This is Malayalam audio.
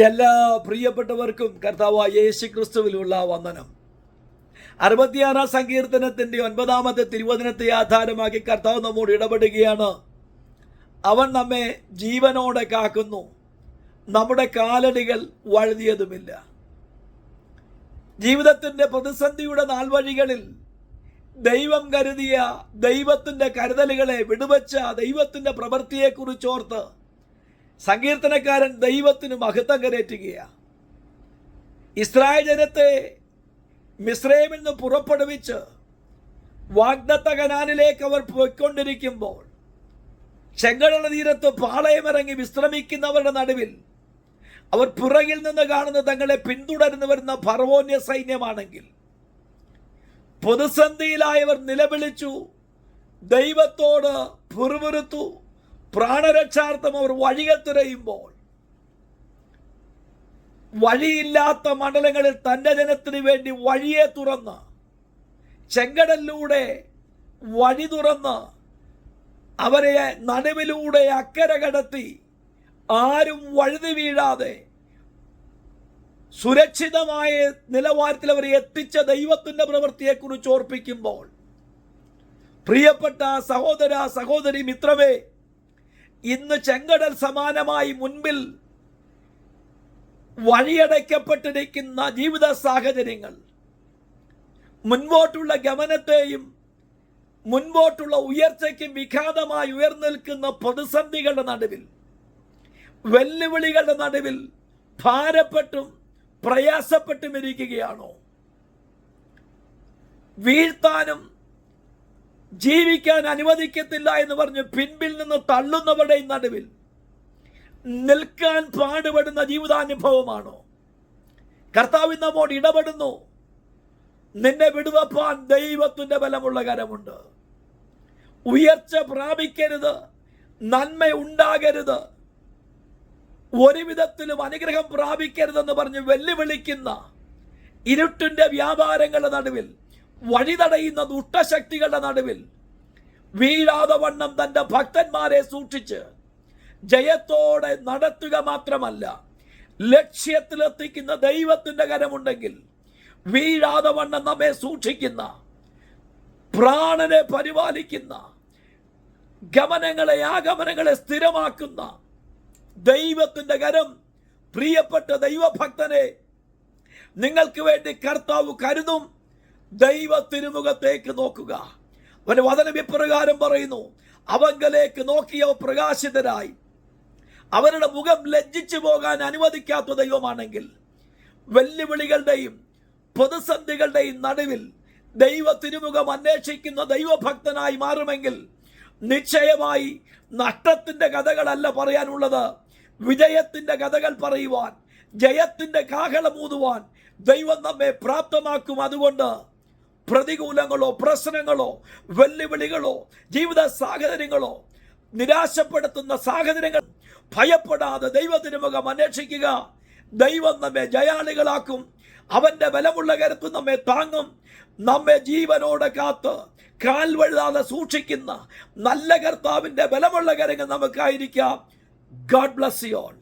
എല്ലാ പ്രിയപ്പെട്ടവർക്കും കർത്താവായ യേശു ക്രിസ്തുവിലുള്ള വന്ദനം. അറുപത്തിയാറാം സങ്കീർത്തനത്തിന്റെ ഒൻപതാമത്തെ തിരുവചനത്തെ ആധാരമാക്കി കർത്താവ് നമ്മോട് ഇടപെടുകയാണ്. അവൻ നമ്മെ ജീവനോടെ കാക്കുന്നു. നമ്മുടെ കാലടികൾ വഴുതിയതുമില്ല. ജീവിതത്തിന്റെ പ്രതിസന്ധിയുടെ നാൾവഴികളിൽ ദൈവം കരുതിയ ദൈവത്തിന്റെ കരുതലുകളെ വിടുവച്ച ദൈവത്തിന്റെ പ്രവൃത്തിയെക്കുറിച്ചോർത്ത് സങ്കീർത്തനക്കാരൻ ദൈവത്തിന് മഹത്വം കരേറ്റുകയാണ്. ഇസ്രായേൽ ജനത്തെ മിശ്രൈമിൽ നിന്ന് പുറപ്പെടുവിച്ച് വാഗ്ദത്ത കനാലിലേക്ക് അവർ പോയിക്കൊണ്ടിരിക്കുമ്പോൾ ചെങ്കടല തീരത്ത് പാളയമിറങ്ങി വിശ്രമിക്കുന്നവരുടെ നടുവിൽ അവർ പുറകിൽ നിന്ന് കാണുന്ന തങ്ങളെ പിന്തുടർന്നു വരുന്ന ഫർവോന്യ സൈന്യമാണെങ്കിൽ പ്രതിസന്ധിയിലായവർ നിലവിളിച്ചു ദൈവത്തോട് പുറുപുറുത്തു പ്രാണരക്ഷാർത്ഥം അവർ വഴികൾ തിരയുമ്പോൾ വഴിയില്ലാത്ത മണ്ഡലങ്ങളിൽ തന്റെ ജനത്തിന് വേണ്ടി വഴിയെ തുറന്ന് ചെങ്കടലിലൂടെ വഴി തുറന്ന് അവരെ നടുവിലൂടെ അക്കരെ കടത്തി ആരും വഴുതി വീഴാതെ സുരക്ഷിതമായ നിലവാരത്തിൽ അവരെ എത്തിച്ച ദൈവത്തിന്റെ പ്രവൃത്തിയെക്കുറിച്ച് ഓർപ്പിക്കുമ്പോൾ പ്രിയപ്പെട്ട സഹോദര സഹോദരി മിത്രമേ ഇന്ന് ചെങ്കടൽ സമാനമായി മുൻപിൽ വഴിയടയ്ക്കപ്പെട്ടിരിക്കുന്ന ജീവിത സാഹചര്യങ്ങൾ മുൻപോട്ടുള്ള ഗമനത്തെയും മുൻപോട്ടുള്ള ഉയർച്ചയ്ക്കും വിഘാതമായി ഉയർന്നിൽക്കുന്ന പ്രതിസന്ധികളുടെ നടുവിൽ വെല്ലുവിളികളുടെ നടുവിൽ ഭാരപ്പെട്ടും പ്രയാസപ്പെട്ടും ഇരിക്കുകയാണോ വീഴ്ത്താനും ജീവിക്കാൻ അനുവദിക്കത്തില്ല എന്ന് പറഞ്ഞ് പിൻപിൽ നിന്ന് തള്ളുന്നവരുടെ നടുവിൽ നിൽക്കാൻ പാടുപെടുന്ന ജീവിതാനുഭവമാണോ? കർത്താവ് നമ്മോട് ഇടപെടുന്നു. നിന്നെ വിടുവപ്പാൻ ദൈവത്തിന്റെ ബലമുള്ള കരമുണ്ട്. ഉയർച്ച പ്രാപിക്കരുത്. നന്മ ഉണ്ടാകരുത്. ഒരു വിധത്തിലും അനുഗ്രഹം പ്രാപിക്കരുതെന്ന് പറഞ്ഞ് വെല്ലുവിളിക്കുന്ന ഇരുട്ടിന്റെ വ്യാപാരങ്ങളുടെ നടുവിൽ വഴി തടയുന്ന ദുഷ്ടശക്തികളുടെ നടുവിൽ വീഴാതെ വണ്ണം തന്റെ ഭക്തന്മാരെ സൂക്ഷിച്ച് ജയത്തോടെ നടത്തുക മാത്രമല്ല ലക്ഷ്യത്തിലെത്തിക്കുന്ന ദൈവത്തിന്റെ കരമുണ്ടെങ്കിൽ വീഴാതെ വണ്ണം നമ്മെ സൂക്ഷിക്കുന്ന പ്രാണനെ പരിപാലിക്കുന്ന ഗമനങ്ങളെ ആഗമനങ്ങളെ സ്ഥിരമാക്കുന്ന ദൈവത്തിന്റെ കരം പ്രിയപ്പെട്ട ദൈവഭക്തനെ നിങ്ങൾക്ക് വേണ്ടി കർത്താവ് കരുതും. ദൈവ തിരുമുഖത്തേക്ക് നോക്കുക. അവന്റെ വചനം ഇപ്രകാരം പറയുന്നു? അവങ്കലേക്ക് നോക്കിയവ പ്രകാശിതരായി. അവരുടെ മുഖം ലജ്ജിച്ചു പോകാൻ അനുവദിക്കാത്ത ദൈവമാണെങ്കിൽ വെല്ലുവിളികളുടെയും പ്രതിസന്ധികളുടെയും നടുവിൽ ദൈവ തിരുമുഖം അന്വേഷിക്കുന്ന ദൈവഭക്തനായി മാറുമെങ്കിൽ നിശ്ചയമായി നഷ്ടത്തിന്റെ കഥകളല്ല പറയാനുള്ളത്. വിജയത്തിന്റെ കഥകൾ പറയുവാൻ ജയത്തിന്റെ കാഹളമൂതുവാൻ ദൈവം നമ്മെ പ്രാപ്തമാക്കും. അതുകൊണ്ട് പ്രതികൂലങ്ങളോ പ്രശ്നങ്ങളോ വെല്ലുവിളികളോ ജീവിത സാഹചര്യങ്ങളോ നിരാശപ്പെടുത്തുന്ന സാഹചര്യങ്ങൾ ഭയപ്പെടാതെ ദൈവത്തിന് മുഖം അന്വേഷിക്കുക. ദൈവം നമ്മെ ജയാളികളാക്കും. അവന്റെ ബലമുള്ള കരുത്ത് നമ്മെ താങ്ങും. നമ്മെ ജീവനോടെ കാത്ത് കാൽ വഴുതാതെ സൂക്ഷിക്കുന്ന നല്ല കർത്താവിന്റെ ബലമുള്ള കരങ്ങൾ നമുക്കായിരിക്കാം. God bless you all